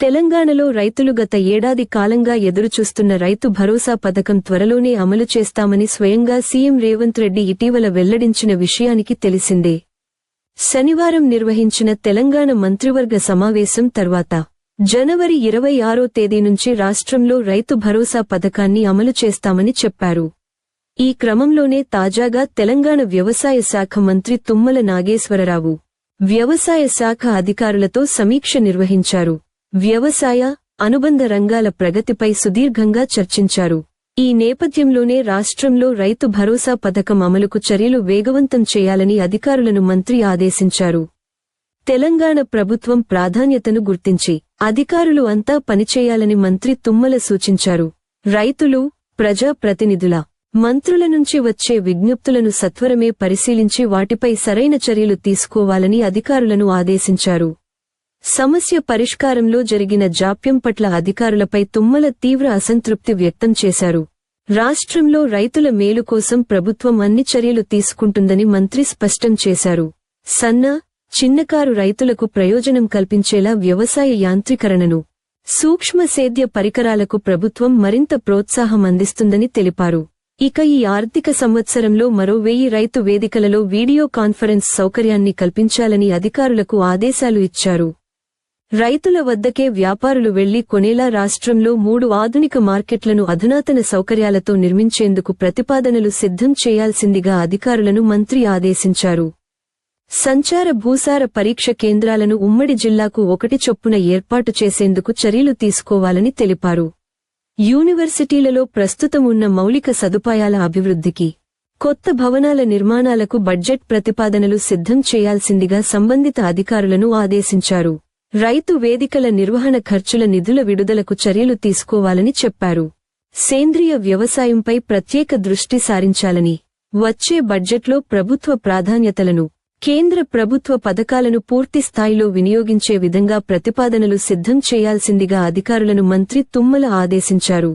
తెలంగాణలో రైతులు గత ఏడాది కాలంగా ఎదురుచూస్తున్న రైతు భరోసా పథకం త్వరలోనే అమలు చేస్తామని స్వయంగా సీఎం రేవంత్ రెడ్డి ఇటీవల వెల్లడించిన విషయానికి తెలిసిందే. శనివారం నిర్వహించిన తెలంగాణ మంత్రివర్గ సమావేశం తర్వాత జనవరి ఇరవై ఆరో తేదీ నుంచి రాష్ట్రంలో రైతు భరోసా పథకాన్ని అమలు చేస్తామని చెప్పారు. ఈ క్రమంలోనే తాజాగా తెలంగాణ వ్యవసాయ శాఖ మంత్రి తుమ్మల నాగేశ్వరరావు వ్యవసాయ శాఖ అధికారులతో సమీక్ష నిర్వహించారు. వ్యవసాయ అనుబంధ రంగాల ప్రగతిపై సుదీర్ఘంగా చర్చించారు. ఈ నేపథ్యంలోనే రాష్ట్రంలో రైతు భరోసా పథకం అమలుకు చర్యలు వేగవంతం చేయాలని అధికారులను మంత్రి ఆదేశించారు. తెలంగాణ ప్రభుత్వం ప్రాధాన్యతను గుర్తించి అధికారులు అంతా పనిచేయాలని మంత్రి తుమ్మల సూచించారు. రైతులు ప్రజా ప్రతినిధుల మంత్రుల నుంచి వచ్చే విజ్ఞప్తులను సత్వరమే పరిశీలించి వాటిపై సరైన చర్యలు తీసుకోవాలని అధికారులను ఆదేశించారు. సమస్య పరిష్కారంలో జరిగిన జాప్యం పట్ల అధికారులపై తుమ్మల తీవ్ర అసంతృప్తి వ్యక్తం చేశారు. రాష్ట్రంలో రైతుల మేలు కోసం ప్రభుత్వం అన్ని చర్యలు తీసుకుంటుందని మంత్రి స్పష్టం చేశారు. సన్న చిన్నకారు రైతులకు ప్రయోజనం కల్పించేలా వ్యవసాయ యాంత్రీకరణను సూక్ష్మ సేద్య పరికరాలకు ప్రభుత్వం మరింత ప్రోత్సాహం అందిస్తుందని తెలిపారు. ఇక ఈ ఆర్థిక సంవత్సరంలో మరో వెయ్యి రైతు వేదికలలో వీడియో కాన్ఫరెన్స్ సౌకర్యాన్ని కల్పించాలని అధికారులకు ఆదేశాలు ఇచ్చారు. రైతుల వద్దకే వ్యాపారులు వెళ్ళి కొనేలా రాష్ట్రంలో మూడు ఆధునిక మార్కెట్లను అధునాతన సౌకర్యాలతో నిర్మించేందుకు ప్రతిపాదనలు సిద్ధం చేయాల్సిందిగా అధికారులను మంత్రి ఆదేశించారు. సంచార భూసార పరీక్ష కేంద్రాలను ఉమ్మడి జిల్లాకు ఒకటి చొప్పున ఏర్పాటు చేసేందుకు చర్యలు తీసుకోవాలని తెలిపారు. యూనివర్సిటీలలో ప్రస్తుతం ఉన్న మౌలిక సదుపాయాల అభివృద్ధికి కొత్త భవనాల నిర్మాణాలకు బడ్జెట్ ప్రతిపాదనలు సిద్ధం చేయాల్సిందిగా సంబంధిత అధికారులను ఆదేశించారు. రైతు వేదికల నిర్వహణ ఖర్చుల నిధుల విడుదలకు చర్యలు తీసుకోవాలని చెప్పారు. సేంద్రియ వ్యవసాయంపై ప్రత్యేక దృష్టి సారించాలని వచ్చే బడ్జెట్లో ప్రభుత్వ ప్రాధాన్యతలను కేంద్ర ప్రభుత్వ పథకాలను పూర్తి స్థాయిలో వినియోగించే విధంగా ప్రతిపాదనలు సిద్ధం చేయాల్సిందిగా అధికారులను మంత్రి తుమ్మల ఆదేశించారు.